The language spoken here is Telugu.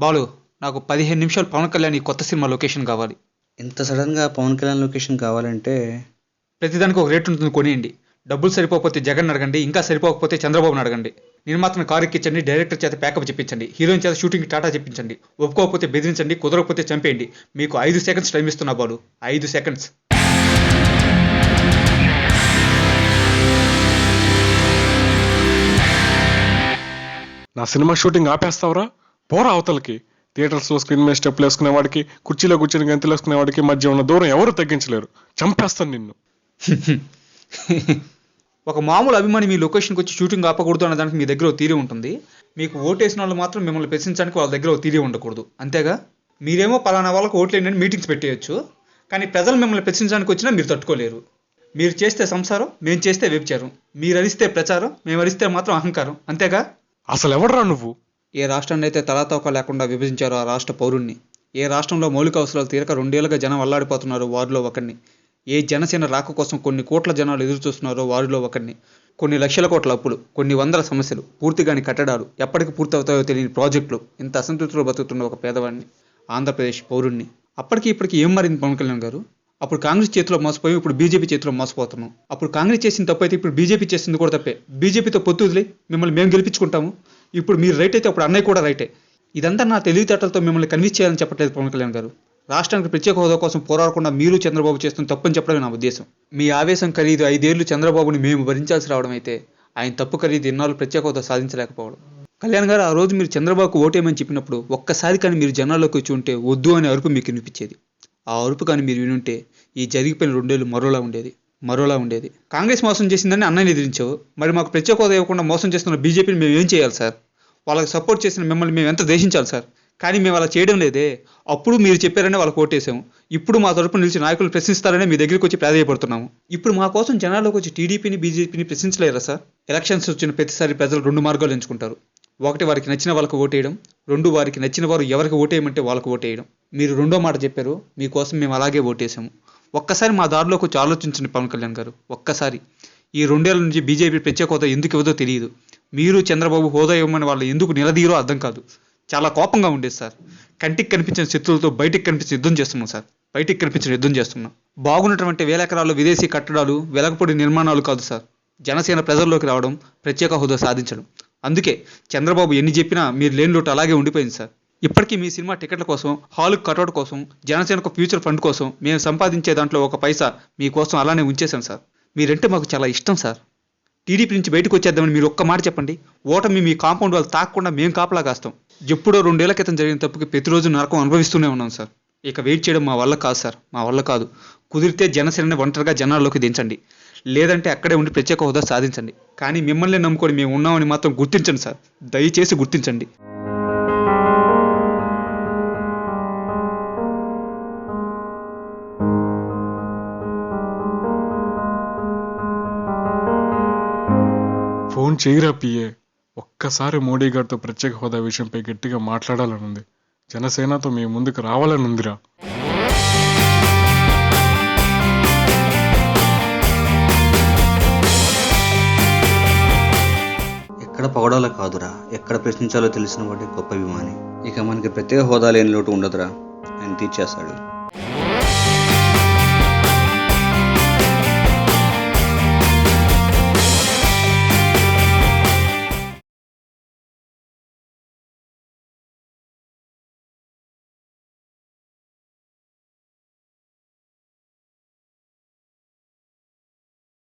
బాలు నాకు పదిహేను నిమిషాలు పవన్ కళ్యాణ్ ఈ కొత్త సినిమా లొకేషన్ కావాలి. ఇంత సడన్గా పవన్ కళ్యాణ్ లొకేషన్ కావాలంటే? ప్రతిదానికి ఒక రేట్ ఉంటుంది కొనియండి. డబ్బులు సరిపోకపోతే జగన్ అడగండి ఇంకా సరిపోకపోతే చంద్రబాబుని అడగండి. నిర్మాతను కారు ఎక్కించండి డైరెక్టర్ చేత ప్యాకప్ చెప్పించండి హీరోయిన్ చేత షూటింగ్ టాటా చెప్పించండి ఒప్పుకోకపోతే బెదిరించండి కుదరకపోతే చంపేయండి. మీకు ఐదు సెకండ్స్ టైం ఇస్తున్నా బాలు ఐదు సెకండ్స్. నా సినిమా షూటింగ్ ఆపేస్తావురా? పోరా అవతలకి. థియేటర్స్లో స్క్రీన్ మీద స్టెప్లు వేసుకునే వాడికి కుర్చీలో కూర్చొని గంతులు వేసుకునే వాడికి మధ్య ఉన్న దూరం ఎవరు తగ్గించలేరు. చంపేస్తాను నిన్ను. ఒక మామూలు అభిమాని మీ లొకేషన్కి వచ్చి షూటింగ్ ఆపకూడదు అన్న దానికి మీ దగ్గర తీరి ఉంటుంది. మీకు ఓటేసిన వాళ్ళు మాత్రం మిమ్మల్ని ప్రశ్నించడానికి వాళ్ళ దగ్గర తీరి ఉండకూడదు. అంతేగా? మీరేమో పలానా వాళ్ళకి ఓట్లేండి మీటింగ్స్ పెట్టేయచ్చు. కానీ ప్రజలు మిమ్మల్ని ప్రశ్నించడానికి వచ్చినా మీరు తట్టుకోలేరు. మీరు చేస్తే సంసారం మేము చేస్తే వ్యభిచారం. మీరు అరిస్తే ప్రచారం మేము అరిస్తే మాత్రం అహంకారం. అంతేగా? అసలు ఎవడరా నువ్వు? ఏ రాష్ట్రాన్ని అయితే తలాతోక లేకుండా విభజించారో ఆ రాష్ట్ర పౌరుణ్ణి. ఏ రాష్ట్రంలో మౌలిక అవసరాలు తీరక రెండేళ్ళుగా జనం అల్లాడిపోతున్నారో వారిలో ఒకరిని ఏ జనసేన రాక కోసం కొన్ని కోట్ల జనాలు ఎదురుచూస్తున్నారో వారిలో ఒకరిని కొన్ని లక్షల కోట్ల అప్పులు కొన్ని వందల సమస్యలు పూర్తిగాని కట్టడాలు ఎప్పటికి పూర్తవుతాయో తెలియని ప్రాజెక్టులు ఇంత అసంతృప్తిలో బతుకుతున్న ఒక పేదవాడిని ఆంధ్రప్రదేశ్ పౌరుణ్ణి. అప్పటికి ఇప్పటికి ఏం మారింది పవన్ కళ్యాణ్ గారు? అప్పుడు కాంగ్రెస్ చేతిలో మోసపోయి ఇప్పుడు బీజేపీ చేతిలో మోసపోతున్నాం. అప్పుడు కాంగ్రెస్ చేసిన తప్పు అయితే ఇప్పుడు బీజేపీ చేసింది కూడా తప్పే. బీజేపీతో పొత్తు వదిలి మిమ్మల్ని మేము గెలిపించుకుంటాము. ఇప్పుడు మీరు రైట్ అయితే అప్పుడు అన్నయ్య కూడా రైటే ఇదంతా నా తెలివితేటలతో మిమ్మల్ని కన్విన్స్ చేయాలని చెప్పట్లేదు పవన్ కళ్యాణ్ గారు. రాష్ట్రానికి ప్రత్యేక హోదా కోసం పోరాడకుండా మీరు చంద్రబాబు చేస్తున్న తప్పని చెప్పడమే నా ఉద్దేశం. మీ ఆవేశం ఖరీదు ఐదేళ్ళు చంద్రబాబుని మేము భరించాల్సి రావడం అయితే ఆయన తప్పు ఖరీదు ఇన్నాళ్ళు ప్రత్యేక హోదా సాధించలేకపోవడం. కళ్యాణ్ గారు ఆ రోజు మీరు చంద్రబాబుకు ఓటేయమని చెప్పినప్పుడు ఒక్కసారి కానీ మీరు జనాల్లోకి వచ్చి ఉంటే వద్దు అనే అరుపు మీకు వినిపించేది. ఆ అరుపు కానీ మీరు వినుంటే ఈ జరిగిపోయిన రెండేళ్ళు మరోలా ఉండేది. మరోలా ఉండేది. కాంగ్రెస్ మోసం చేసిందని అన్నయ్య ఎదిరించావు. మరి మాకు ప్రత్యేక హోదా ఇవ్వకుండా మోసం చేస్తున్న బీజేపీని మేము ఏం చేయాలి సార్? వాళ్ళకి సపోర్ట్ చేసిన మిమ్మల్ని మేము ఎంత దేశించాలి సార్? కానీ మేము అలా చేయడం లేదే. అప్పుడు మీరు చెప్పారనే వాళ్ళకి ఓటేసాము. ఇప్పుడు మా తరపున నిలిచి నాయకులు ప్రశ్నిస్తారని మీ దగ్గరికి వచ్చి ప్రాధాయపడుతున్నాము. ఇప్పుడు మా కోసం జనాల్లోకి వచ్చి టీడీపీని బీజేపీని ప్రశ్నించలేరా సార్? ఎలక్షన్స్ వచ్చిన ప్రతిసారి ప్రజలు రెండు మార్గాలు ఎంచుకుంటారు. ఒకటి వారికి నచ్చిన వాళ్ళకి ఓటేయడం. రెండు వారికి నచ్చిన వారు ఎవరికి ఓటేయమంటే వాళ్ళకి ఓటేయడం. మీరు రెండో మాట చెప్పారు. మీకోసం మేము అలాగే ఓటేసాము. ఒక్కసారి మా దారిలోకి వచ్చి ఆలోచించండి పవన్ కళ్యాణ్ గారు ఒక్కసారి. ఈ రెండేళ్ళ నుంచి బీజేపీ ప్రత్యేక హోదా ఎందుకు ఇవ్వదో తెలియదు. మీరు చంద్రబాబు హోదా ఇవ్వమని వాళ్ళు ఎందుకు నిలదీరో అర్థం కాదు. చాలా కోపంగా ఉండేది సార్. కంటికి కనిపించిన శత్రులతో బయటికి కనిపించిన యుద్ధం చేస్తున్నాం సార్. బయటికి కనిపించిన యుద్ధం చేస్తున్నాం. బాగున్నటువంటి వేల ఎకరాలు విదేశీ కట్టడాలు వెలగపొడి నిర్మాణాలు కాదు సార్. జనసేన ప్రజల్లోకి రావడం ప్రత్యేక హోదా సాధించడం. అందుకే చంద్రబాబు ఎన్ని చెప్పినా మీరు లేని లోటు అలాగే ఉండిపోయింది సార్. ఇప్పటికీ మీ సినిమా టికెట్ల కోసం హాల్ కటౌట్ కోసం జనసేనకు ఫ్యూచర్ ఫండ్ కోసం మేము సంపాదించే దాంట్లో ఒక పైసా మీకోసం అలానే ఉంచేశాం సార్. మీరంటే మాకు చాలా ఇష్టం సార్. టీడీపీ నుంచి బయటకు వచ్చేద్దామని మీరు ఒక్క మాట చెప్పండి. ఓటమి మీ కాంపౌండ్ వాళ్ళు తాకకుండా మేము కాపలా కాస్తాం. ఎప్పుడో రెండేళ్ళ క్రితం జరిగిన తప్పుకి ప్రతిరోజు నరకం అనుభవిస్తూనే ఉన్నాం సార్. ఇక వెయిట్ చేయడం మా వల్ల కాదు సార్. మా వల్ల కాదు. కుదిరితే జనసేనని ఒంటరిగా జనాల్లోకి దించండి. లేదంటే అక్కడే ఉండి ప్రత్యేక హోదా సాధించండి. కానీ మిమ్మల్ని నమ్ముకొని మేము ఉన్నామని మాత్రం గుర్తించండి సార్. దయచేసి గుర్తించండి. ఫోన్ చేయరా పిఏ? ఒక్కసారి మోడీ గారితో ప్రత్యేక హోదా విషయంపై గట్టిగా మాట్లాడాలనుంది. జనసేనతో మీ ముందుకు రావాలనుందిరా. ఎక్కడ పొగడాలో కాదురా. ఎక్కడ ప్రశ్నించాలో తెలిసిన వాడే గొప్ప అభిమాని. ఇక మనకి ప్రత్యేక హోదా లేని లోటు ఉండదురా. ఆయన తీర్చేస్తాడు.